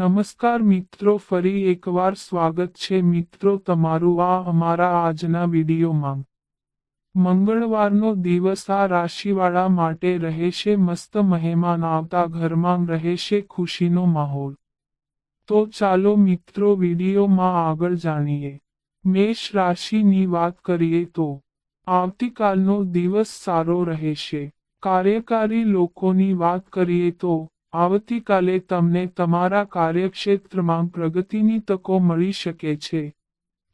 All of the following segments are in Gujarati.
નમસ્કાર મિત્રો, ફરી એકવાર સ્વાગત છે મિત્રો તમારું આ અમારા આજના વિડીયોમાં. મંગળવારનો દિવસ આ રાશિવાળા માટે રહેશે મસ્ત મહેમાન આવતા ઘરમાં રહેશે ખુશીનો માહોલ. તો ચાલો મિત્રો વિડીયોમાં આગળ જાણીએ. મેષ રાશિની વાત કરીએ તો, આવતીકાલનો દિવસ સારો રહેશે. કાર્યકારી લોકોની વાત કરીએ તો આવતીકાલે તમને તમારા કાર્યક્ષેત્રમાં પ્રગતિની તકો મળી શકે છે.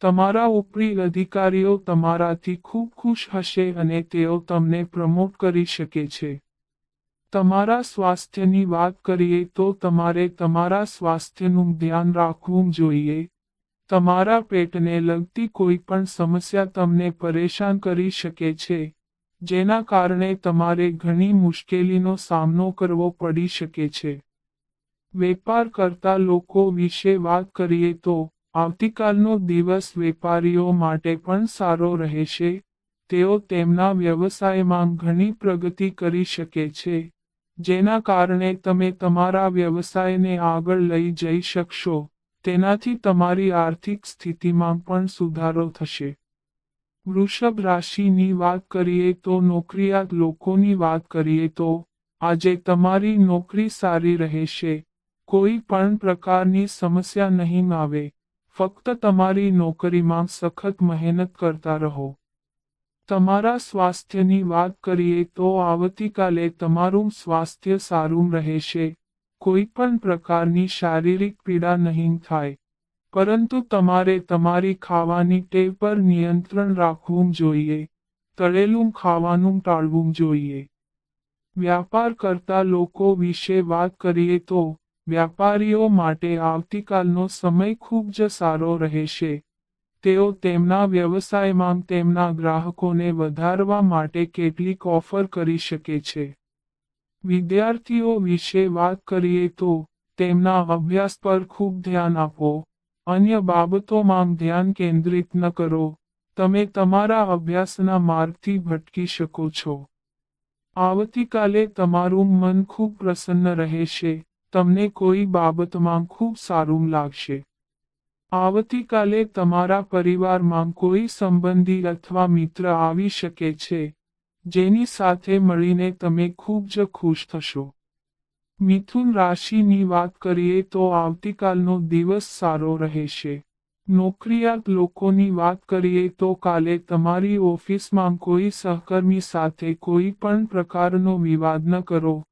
તમારા ઉપરી અધિકારીઓ તમારાથી ખૂબ ખુશ હશે અને તેઓ તમને પ્રમોટ કરી શકે છે. તમારા સ્વાસ્થ્યની વાત કરીએ તો તમારે તમારા સ્વાસ્થ્યનું ધ્યાન રાખવું જોઈએ. તમારા પેટને લગતી કોઈ પણ સમસ્યા તમને પરેશાન કરી શકે છે. જેના કારણે તમારે ઘણી મુશ્કેલીનો સામનો કરવો પડી શકે છે. વેપાર કરતા લોકો વિશે વાત કરીએ તો, આવતીકાલનો દિવસ વેપારીઓ માટે પણ સારો રહેશે. તેઓ તેમના વ્યવસાયમાં ઘણી પ્રગતિ કરી શકે છે, જેના કારણે તમે તમારા વ્યવસાયને આગળ લઈ જઈ શકશો. તેનાથી તમારી આર્થિક સ્થિતિમાં પણ સુધારો થશે. વૃષભ રાશિની વાત કરીએ તો નોકરિયાત લોકોની વાત કરીએ તો આજે તમારી નોકરી સારી રહેશે. કોઈ પણ પ્રકારની સમસ્યા નહીં આવે. ફક્ત તમારી નોકરીમાં સખત મહેનત કરતા રહો. તમારા સ્વાસ્થ્યની વાત કરીએ તો આવતીકાલે તમારું સ્વાસ્થ્ય સારું રહેશે. કોઈ પણ પ્રકારની શારીરિક પીડા નહીં થાય. પરંતુ તમારે તમારી ખાવાની ટેવ પર નિયંત્રણ રાખવું જોઈએ. તળેલું ખાવાનું ટાળવું જોઈએ. વ્યાપાર કરતા લોકો વિશે વાત કરીએ તો, વ્યાપારીઓ માટે આવતીકાલનો સમય ખૂબ જ સારો રહેશે. તેઓ તેમના વ્યવસાયમાં તેમના ગ્રાહકોને વધારવા માટે કેટલીક ઓફર કરી શકે છે. વિદ્યાર્થીઓ વિશે વાત કરીએ તો, તેમના અભ્યાસ પર ખૂબ ધ્યાન આપો. અન્ય બાબતોમાં ધ્યાન કેન્દ્રિત ન કરો. તમે તમારા અભ્યાસના માર્ગથી ભટકી શકો છો. આવતીકાલે તમારું મન ખૂબ પ્રસન્ન રહેશે. તમને કોઈ બાબતમાં ખૂબ સારું લાગશે. આવતીકાલે તમારા પરિવારમાં કોઈ સંબંધી અથવા મિત્ર આવી શકે છે, જેની સાથે મળીને તમે ખૂબ જ ખુશ થશો. મિથુન રાશિની વાત કરીએ તો આવતીકાલનો દિવસ સારો રહેશે. નોકરિયાત લોકોની વાત કરીએ તો કાલે તમારી ઓફિસમાં કોઈ સહકર્મી સાથે કોઈ પણ પ્રકારનો વિવાદ ન કરો.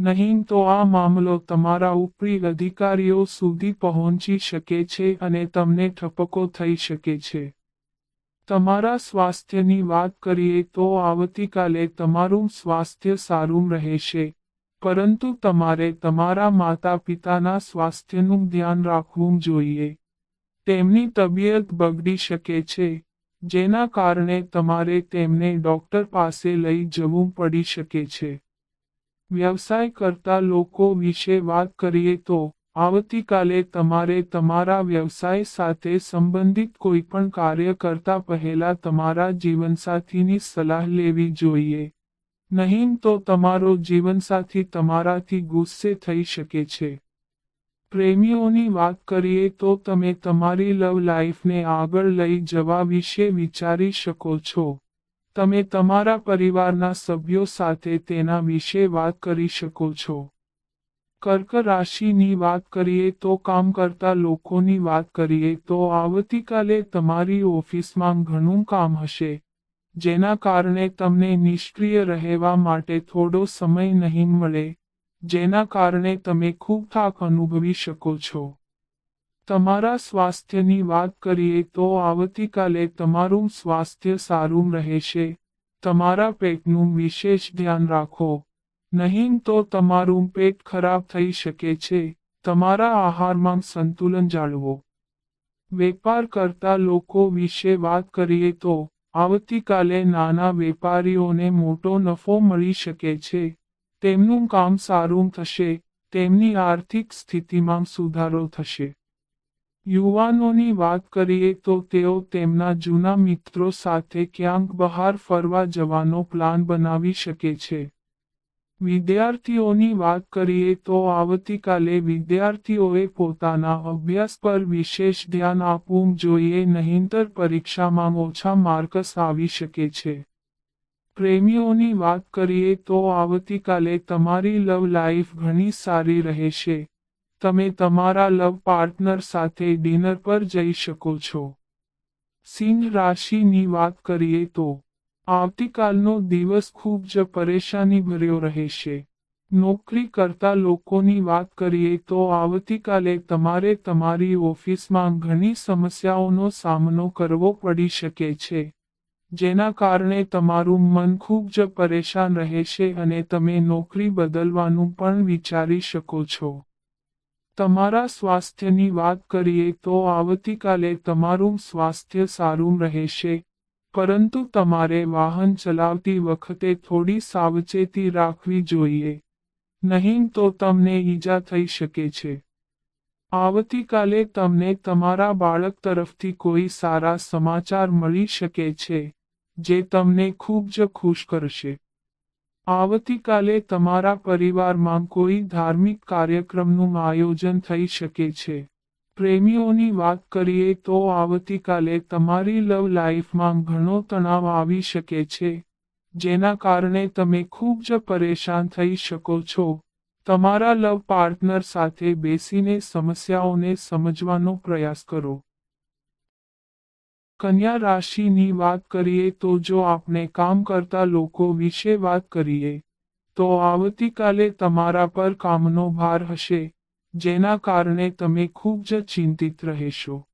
નહીં તો આ મામલો તમારા ઉપરી અધિકારીઓ સુધી પહોંચી શકે છે અને તમને ઠપકો થઈ શકે છે. તમારા સ્વાસ્થ્યની વાત કરીએ તો આવતીકાલે તમારું સ્વાસ્થ્ય સારું રહેશે. પરંતુ તમારે તમારા માતા પિતાના સ્વાસ્થ્યનું ધ્યાન રાખવું જોઈએ. તેમની તબિયત બગડી શકે છે, જેના કારણે તમારે તેમને ડોક્ટર પાસે લઈ જવું પડી શકે છે. વ્યવસાય કરતા લોકો વિશે વાત કરીએ તો, આવતીકાલે તમારે તમારા વ્યવસાય સાથે સંબંધિત કોઈપણ કાર્ય કરતા પહેલા તમારા જીવનસાથીની સલાહ લેવી જોઈએ. નહીં તો તમારો જીવનસાથી તમારાથી ગુસ્સે થઈ શકે છે. પ્રેમીઓની વાત કરીએ તો તમે તમારી લવ લાઈફને આગળ લઈ જવા વિશે વિચારી શકો છો. તમે તમારા પરિવારના સભ્યો સાથે તેના વિશે વાત કરી શકો છો. કર્ક રાશિની વાત કરીએ તો કામ કરતા લોકોની વાત કરીએ તો આવતીકાલે તમારી ઓફિસમાં ઘણું કામ હશે. જેના કારણે તમને નિષ્ક્રિય રહેવા માટે થોડો સમય નહીં મળે, જેના કારણે તમે ખૂબ થાક અનુભવી શકો છો. તમારા સ્વાસ્થ્યની વાત કરીએ તો આવતીકાલે તમારું સ્વાસ્થ્ય સારું રહેશે, તમારા પેટનું વિશેષ ધ્યાન રાખો, નહીં તો તમારું પેટ ખરાબ થઈ શકે છે, તમારા આહારમાં સંતુલન જાળવો. વેપાર કરતા લોકો વિશે વાત કરીએ તો આવતીકાલે નાના વેપારીઓને મોટો નફો મળી શકે છે. તેમનું કામ સારું થશે, તેમની આર્થિક સ્થિતિમાં સુધારો થશે. યુવાનોની વાત કરીએ તો તેઓ તેમના જૂના મિત્રો સાથે ક્યાંક બહાર ફરવા જવાનો પ્લાન બનાવી શકે છે. વિદ્યાર્થીઓની વાત કરીએ તો આવતીકાલે વિદ્યાર્થીઓએ પોતાના અભ્યાસ પર વિશેષ ધ્યાન આપવું જોઈએ. નહીંતર પરીક્ષામાં ઓછા માર્કસ આવી શકે છે. પ્રેમીઓની વાત કરીએ તો આવતીકાલે તમારી લવ લાઈફ ઘણી સારી રહેશે. તમે તમારા લવ પાર્ટનર સાથે ડિનર પર જઈ શકો છો. સિંહ રાશિની વાત કરીએ તો આવતીકાલનો દિવસ ખૂબ જ પરેશાની ભર્યો રહેશે. નોકરી કરતા લોકોની વાત કરીએ તો આવતીકાલે તમારે તમારી ઓફિસમાં ઘણી સમસ્યાઓનો સામનો કરવો પડી શકે છે, જેના કારણે તમારું મન ખૂબ જ પરેશાન રહેશે અને તમે નોકરી બદલવાનું પણ વિચારી શકો છો. તમારા સ્વાસ્થ્યની વાત કરીએ તો આવતીકાલે તમારું સ્વાસ્થ્ય સારું રહેશે પરંતુ તમારે વાહન ચલાવતી વખતે થોડી સાવચેતી રાખવી જોઈએ. નહીં તો તમને ઈજા થઈ શકે છે. આવતીકાલે તમને તમારા બાળક તરફથી કોઈ સારા સમાચાર મળી શકે છે, જે તમને ખૂબ જ ખુશ કરશે. આવતીકાલે તમારા પરિવારમાં કોઈ ધાર્મિક કાર્યક્રમનું આયોજન થઈ શકે છે. પ્રેમીઓની વાત કરીએ તો આવતીકાલે તમારી લવ લાઈફમાં ઘણો તણાવ આવી શકે છે, જેના કારણે તમે ખૂબ જ પરેશાન થઈ શકો છો. તમારા લવ પાર્ટનર સાથે બેસીને સમસ્યાઓને સમજવાનો પ્રયાસ કરો. કન્યા રાશિની વાત કરીએ તો જો આપણે કામ કરતા લોકો વિશે વાત કરીએ, તો આવતીકાલે તમારા પર કામનો ભાર હશે. જેના કારણે તમે ખૂબ જ ચિંતિત રહેશો.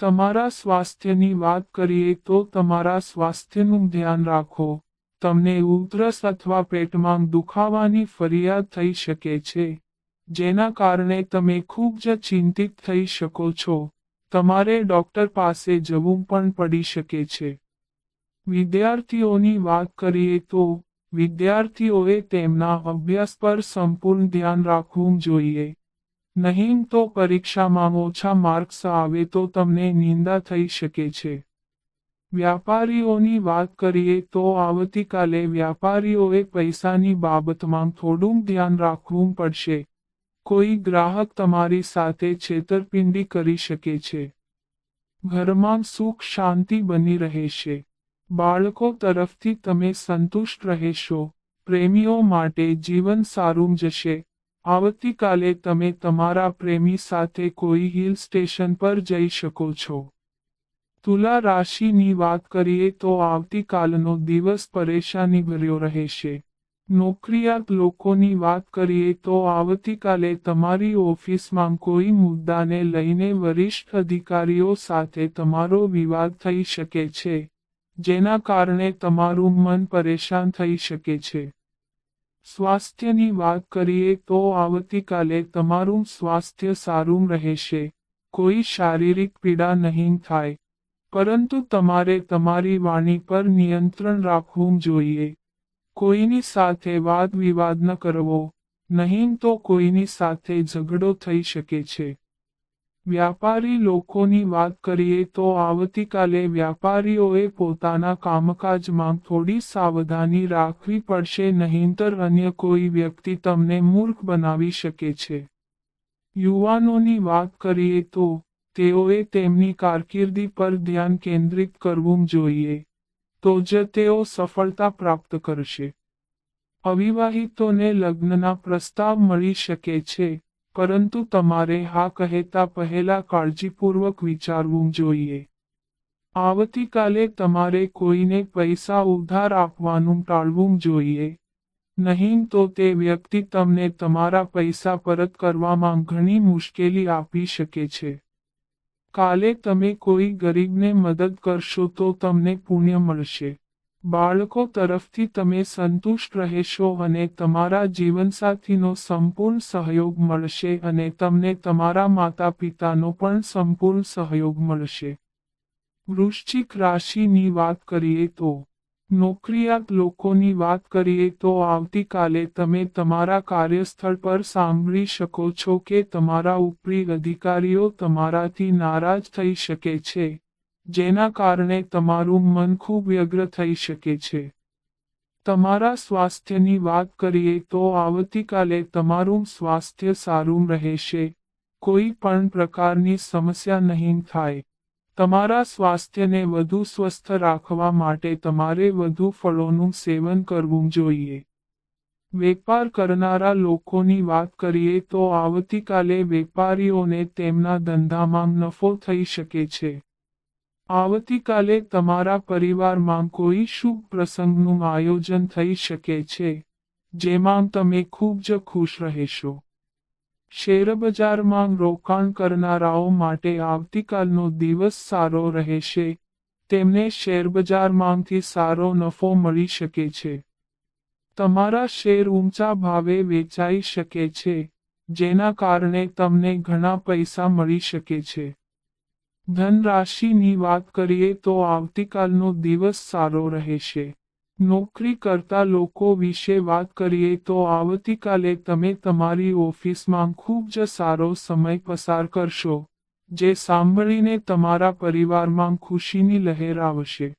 તમારા સ્વાસ્થ્યની વાત કરીએ તો તમારા સ્વાસ્થ્યનું ધ્યાન રાખો. તમને ઉધરસ અથવા પેટમાં દુખાવાની ફરિયાદ થઈ શકે છે, જેના કારણે તમે ખૂબ જ ચિંતિત થઈ શકો છો. તમારે ડોક્ટર પાસે જવું પણ પડી શકે છે. વિદ્યાર્થીઓની વાત કરીએ તો, વિદ્યાર્થીઓએ તેમના અભ્યાસ પર સંપૂર્ણ ધ્યાન રાખવું જોઈએ. નહીં તો પરીક્ષામાં ઓછા માર્ક્સ આવે તો તમને નિંદા થઈ શકે છે. વ્યાપારીઓની વાત કરીએ તો આવતીકાલે વ્યાપારીઓએ પૈસાની બાબતમાં થોડું ધ્યાન રાખવું પડશે. કોઈ ગ્રાહક તમારી સાથે છેતરપિંડી કરી શકે છે. ઘરમાં સુખ શાંતિ બની રહેશે. બાળકો તરફથી તમે સંતુષ્ટ રહેશો. પ્રેમીઓ માટે જીવન સારું જશે. આવતીકાલે તમે તમારા પ્રેમી સાથે કોઈ હિલ સ્ટેશન પર જઈ શકો છો. તુલા રાશિની વાત કરીએ તો આવતીકાલનો દિવસ પરેશાની ભર્યો રહેશે. નોકરિયાત લોકોની વાત કરીએ તો આવતીકાલે તમારી ઓફિસમાં કોઈ મુદ્દાને લઈને વરિષ્ઠ અધિકારીઓ સાથે તમારો વિવાદ થઈ શકે છે, જેના કારણે તમારું મન પરેશાન થઈ શકે છે. સ્વાસ્થ્યની વાત કરીએ તો આવતીકાલે તમારું સ્વાસ્થ્ય સારું રહેશે. કોઈ શારીરિક પીડા નહીં થાય. પરંતુ તમારે તમારી વાણી પર નિયંત્રણ રાખવું જોઈએ. કોઈની સાથે વાદ વિવાદ ન કરવો. નહીં તો કોઈની સાથે ઝઘડો થઈ શકે છે. વ્યાપારી લોકોની વાત કરીએ તો આવતીકાલે વ્યાપારીઓએ પોતાના કામકાજમાં થોડી સાવધાની રાખવી પડશે, નહીંતર અન્ય કોઈ વ્યક્તિ તમને મૂર્ખ બનાવી શકે છે. યુવાનોની વાત કરીએ તો તેઓએ તેમની કારકિર્દી પર ધ્યાન કેન્દ્રિત કરવું જોઈએ, તો જ તેઓ સફળતા પ્રાપ્ત કરશે. અવિવાહિતોને લગ્નના પ્રસ્તાવ મળી શકે છે. પરંતુ તમારે હા કહેતા પહેલા કાળજીપૂર્વક વિચારવું જોઈએ. આવતીકાલે તમારે કોઈને પૈસા ઉધાર આપવાનું ટાળવું જોઈએ. નહીં તો તે વ્યક્તિ તમને તમારા પૈસા પરત કરવામાં ઘણી મુશ્કેલી આપી શકે છે. કાલે તમે કોઈ ગરીબને મદદ કરશો તો તમને પુણ્ય મળશે. બાળકો તરફથી તમે સંતુષ્ટ રહેશો અને તમારા જીવનસાથીનો સંપૂર્ણ સહયોગ મળશે અને તમને તમારા માતા પિતાનો પણ સંપૂર્ણ સહયોગ મળશે. વૃશ્ચિક રાશિની વાત કરીએ તો નોકરિયાત લોકોની વાત કરીએ તો આવતીકાલે તમે તમારા કાર્યસ્થળ પર સાંભળી શકો છો કે તમારા ઉપરી અધિકારીઓ તમારાથી નારાજ થઈ શકે છે. જેના કારણે તમારું મન ખૂબ વ્યગ્ર થઈ શકે છે. તમારા સ્વાસ્થ્યની વાત કરીએ તો આવતીકાલે તમારું સ્વાસ્થ્ય સારું રહેશે. કોઈ પણ પ્રકારની સમસ્યા નહીં થાય. તમારા સ્વાસ્થ્યને વધુ સ્વસ્થ રાખવા માટે તમારે વધુ ફળોનું સેવન કરવું જોઈએ. વેપાર કરનારા લોકોની વાત કરીએ તો આવતીકાલે વેપારીઓને તેમના ધંધામાં નફો થઈ શકે છે. આવતીકાલે તમારા પરિવારમાં કોઈ શુભ પ્રસંગનું આયોજન થઈ શકે છે, જેમાં તમે ખૂબ જ ખુશ રહેશો. શેરબજારમાં રોકાણ કરનારાઓ માટે આવતીકાલનો દિવસ સારો રહેશે, તેમને શેરબજારમાંથી સારો નફો મળી શકે છે. તમારા શેર ઊંચા ભાવે વેચાઈ શકે છે, જેના કારણે તમને ઘણા પૈસા મળી શકે છે. ધનરાશિની વાત કરીએ તો આવતીકાલનો દિવસ સારો રહેશે. નોકરી કરતા લોકો વિશે વાત કરીએ તો આવતીકાલે તમે તમારી ઓફિસમાં ખૂબ જ સારો સમય પસાર કરશો, જે સાંભળીને તમારા પરિવારમાં ખુશીની લહેર આવશે.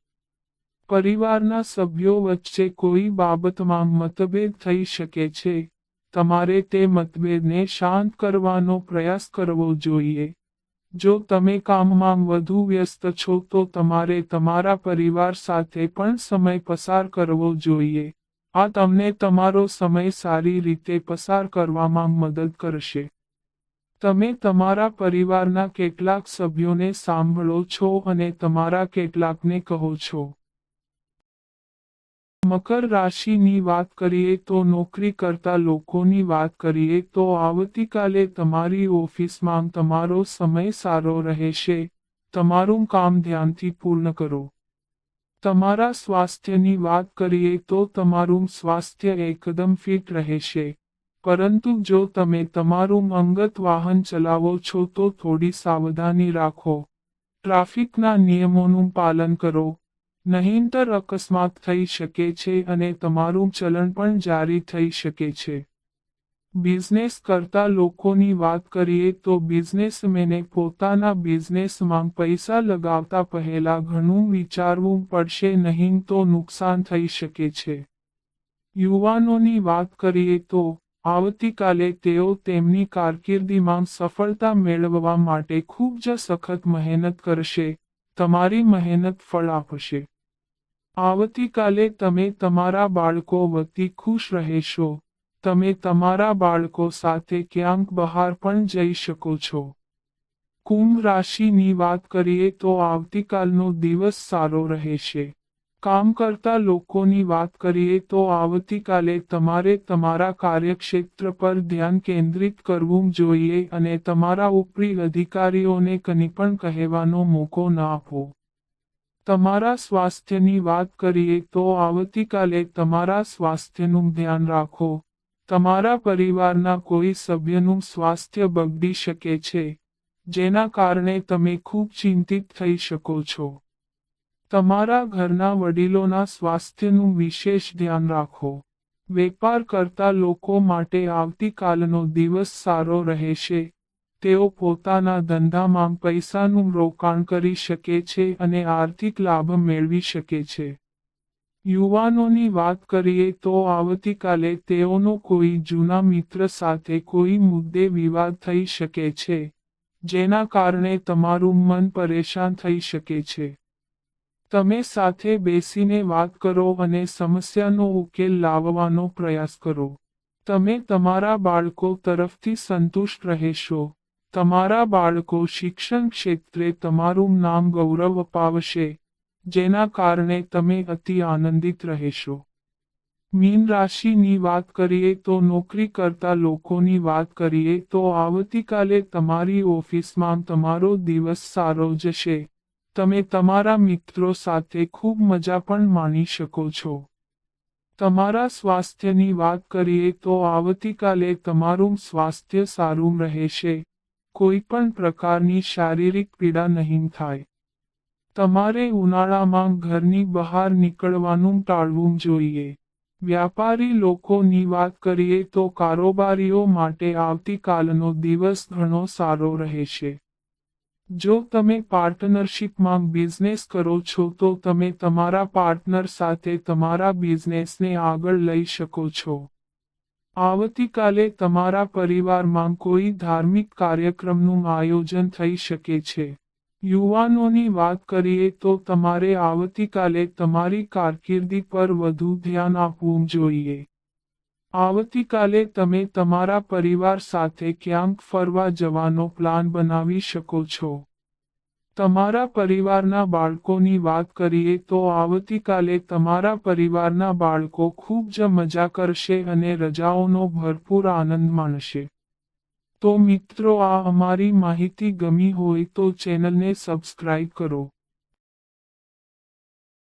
પરિવારના સભ્યો વચ્ચે કોઈ બાબતમાં મતભેદ થઈ શકે છે. તમારે તે મતભેદને શાંત કરવાનો પ્રયાસ કરવો જોઈએ. જો તમે કામમાં વધુ વ્યસ્ત છો તો તમારે તમારા પરિવાર સાથે પણ સમય પસાર કરવો જોઈએ. આ તમને તમારો સમય સારી રીતે પસાર કરવામાં મદદ કરશે. તમે તમારા પરિવારના કેટલાક સભ્યોને સાંભળો છો અને તમારા કેટલાકને કહો છો. મકર રાશિની વાત કરીએ તો નોકરી કરતા લોકોની વાત કરીએ તો આવતીકાલે તમારી ઓફિસમાં તમારો સમય સારો રહેશે. તમારું કામ ધ્યાનથી પૂર્ણ કરો. તમારા સ્વાસ્થ્યની વાત કરીએ તો તમારું સ્વાસ્થ્ય એકદમ ફિટ રહેશે. પરંતુ જો તમે તમારું અંગત વાહન ચલાવો છો તો થોડી સાવધાની રાખો. ટ્રાફિકના નિયમોનું પાલન કરો. નહીંતર અકસ્માત થઈ શકે છે અને તમારું ચલણ પણ જારી થઈ શકે છે. બિઝનેસ કરતા લોકોની વાત કરીએ તો બિઝનેસમેને પોતાના બિઝનેસમાં પૈસા લગાવતા પહેલા ઘણું વિચારવું પડશે નહીં તો નુકસાન થઈ શકે છે. યુવાનોની વાત કરીએ તો, આવતીકાલે તેઓ તેમની કારકિર્દીમાં સફળતા મેળવવા માટે ખૂબ જ સખત મહેનત કરશે. તમારી મહેનત ફળ આપશે. આવતીકાલે તમે તમારા બાળકો વતી ખુશ રહેશો. તમે તમારા બાળકો સાથે ક્યાંક બહાર પણ જઈ શકો છો. કુંભ રાશિની વાત કરીએ તો આવતીકાલનો દિવસ સારો રહેશે. કામ કરતા લોકોની વાત કરીએ તો આવતીકાલે તમારે તમારા કાર્યક્ષેત્ર પર ધ્યાન કેન્દ્રિત કરવું જોઈએ અને તમારા ઉપરી અધિકારીઓને કંઈ પણ કહેવાનો મોકો ન આપો. તમારા સ્વાસ્થ્યની વાત કરીએ તો આવતીકાલે તમારા સ્વાસ્થ્યનું ધ્યાન રાખો. તમારા પરિવારના કોઈ સભ્યનું સ્વાસ્થ્ય બગડી શકે છે, જેના કારણે તમે ખૂબ ચિંતિત થઈ શકો છો. તમારા ઘરના વડીલોના સ્વાસ્થ્યનું વિશેષ ધ્યાન રાખો. વેપાર કરતા લોકો માટે આવતીકાલનો દિવસ સારો રહેશે. તેઓ પોતાના ધંધામાં પૈસાનું રોકાણ કરી શકે છે અને આર્થિક લાભ મેળવી શકે છે. યુવાનોની વાત કરીએ તો આવતીકાલે તેઓનો કોઈ જૂના મિત્ર સાથે કોઈ મુદ્દે વિવાદ થઈ શકે છે, જેના કારણે તમારું મન પરેશાન થઈ શકે છે. તમે સાથે બેસીને વાત કરો અને સમસ્યાનો ઉકેલ લાવવાનો પ્રયાસ કરો. તમે તમારા બાળકો તરફથી સંતુષ્ટ રહેશો. તમારા બાળકો શિક્ષણ ક્ષેત્રે તમારું નામ ગૌરવ અપાવશે, જેના કારણે તમે અતિ આનંદિત રહેશો. મીન રાશિની વાત કરીએ તો નોકરી કરતા લોકોની વાત કરીએ તો આવતીકાલે તમારી ઓફિસમાં તમારો દિવસ સારો જશે. તમે તમારા મિત્રો સાથે ખૂબ મજા પણ માણી શકો છો. તમારા સ્વાસ્થ્યની વાત કરીએ તો આવતીકાલે તમારું સ્વાસ્થ્ય સારું રહેશે. કોઈ પણ પ્રકારની શારીરિક પીડા નહીં થાય. તમારે ઉનાળામાં ઘરની બહાર નીકળવાનું ટાળવું જોઈએ. વ્યાપારી લોકોની વાત કરીએ તો કારોબારીઓ માટે આવતીકાલનો દિવસ ઘણો સારો રહેશે. જો તમે પાર્ટનરશિપમાં બિઝનેસ કરો છો તો તમે તમારા પાર્ટનર સાથે તમારા બિઝનેસને આગળ લઈ શકો છો. આવતીકાલે તમારા પરિવારમાં કોઈ ધાર્મિક કાર્યક્રમનું આયોજન થઈ શકે છે. યુવાનોની વાત કરીએ તો તમારે આવતીકાલે તમારી કારકિર્દી પર વધુ ધ્યાન આપવું જોઈએ. આવતીકાલે તમે તમારા પરિવાર સાથે ક્યાંક ફરવા જવાનો પ્લાન બનાવી શકો છો. તમારા પરિવારના બાળકોની વાત કરીએ તો આવતીકાલે તમારા પરિવારના બાળકો ખૂબ જ મજા કરશે અને રજાઓનો ભરપૂર આનંદ માણશે. તો મિત્રો, આ અમારી માહિતી ગમી હોય તો ચેનલને સબસ્ક્રાઇબ કરો.